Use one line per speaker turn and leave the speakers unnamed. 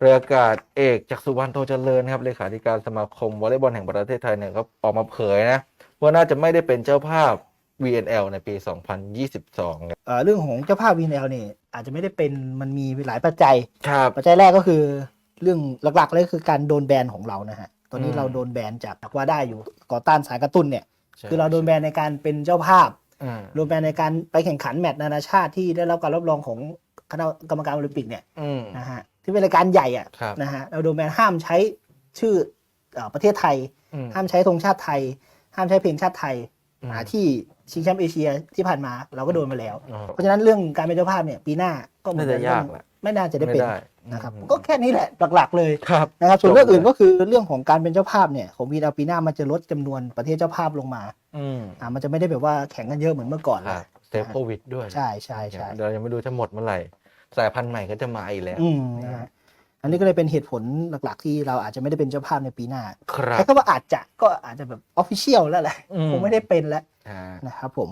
เรืออากาศเอกจากรสุวรรณโตเจริญครับเลขาธิการสมาคมวอลเลย์บอลแห่งประเทศไทยเนี่ยก็ออกมาเผยนะว่าน่าจะไม่ได้เป็นเจ้าภาพ VNL ในปี 2022ครับ
เอ่อเรื่องของเจ้าภาพ VNL เนี่ยอาจจะไม่ได้เป็นมันมีหลายปัจจัย
ครับ
ปัจจัยแรกก็คือเรื่องหลักๆเลยคือการโดนแบนของเรานะฮะตอนนี้
อืม
เราโดนแบนจากจากว่าได้อยู่ก่อต้านสายกระตุ้นเนี่ย
ใช่
คือเราโดนแบนในการเป็นเจ้าภาพ
อืม
โดนแบนในการไปแข่งขันแมตช์นานาชาติที่ได้รับการรับรองของคณะกรรมการโอลิมปิกเนี่ย
อืม
นะฮะ ที่เป็นรายการใหญ่อะ
ครับ
นะฮะเราโดนแบนห้ามใช้ชื่อเอ่อประเทศไทย
อืม
ห้ามใช้ธงชาติไทย ห้ามใช้เพลงชาติไทย
อืม
อ่าที่ชิงแชมป์เอเชียที่ผ่านมาเราก็โดนมาแล้ว
อ๋อ
เพราะฉะนั้นเรื่องการเป็นเจ้าภาพเนี่ยปีหน้าก็เหมือน
น่าจะยากแหละ
ไม่น่าจะได้เป็น
ไม่ได้
นะครับ
อืม
ก็แค่นี้แหละหลักๆเลย
ครับ
นะครับส่วน
จบ
เรื่องอื่น
เลย
ก็คือเรื่องของการเป็นเจ้าภาพเนี่ยของวีนาปีหน้ามันจะลดจำนวนประเทศเจ้าภาพลงมา
อืม
อ่ามันจะไม่ได้แบบว่าแข่งกันเยอะเหมือนเมื่อก่อน
ค
แล้
รั
ว
บเซฟโควิดด้วย
ใช่ใช่ใช่
เรายังไม่รู้จะหมดเมื่อไหร่ สายพันธุ์ใหม่ก็จะมาอีกแล้ว
อืมนะฮะอันนี้ก็เลยเป็นเหตุผลหลักๆ ที่เราอาจจะไม่ได้เป็นเจ้าภาพในปีหน้า
ครับ
ใช้คำว่าอาจจะก็อาจจะแบบออฟฟิเชียลแล้วแหละ
อืม
คงไม่ได้เป็นแล้ว
อ่า
นะครับผม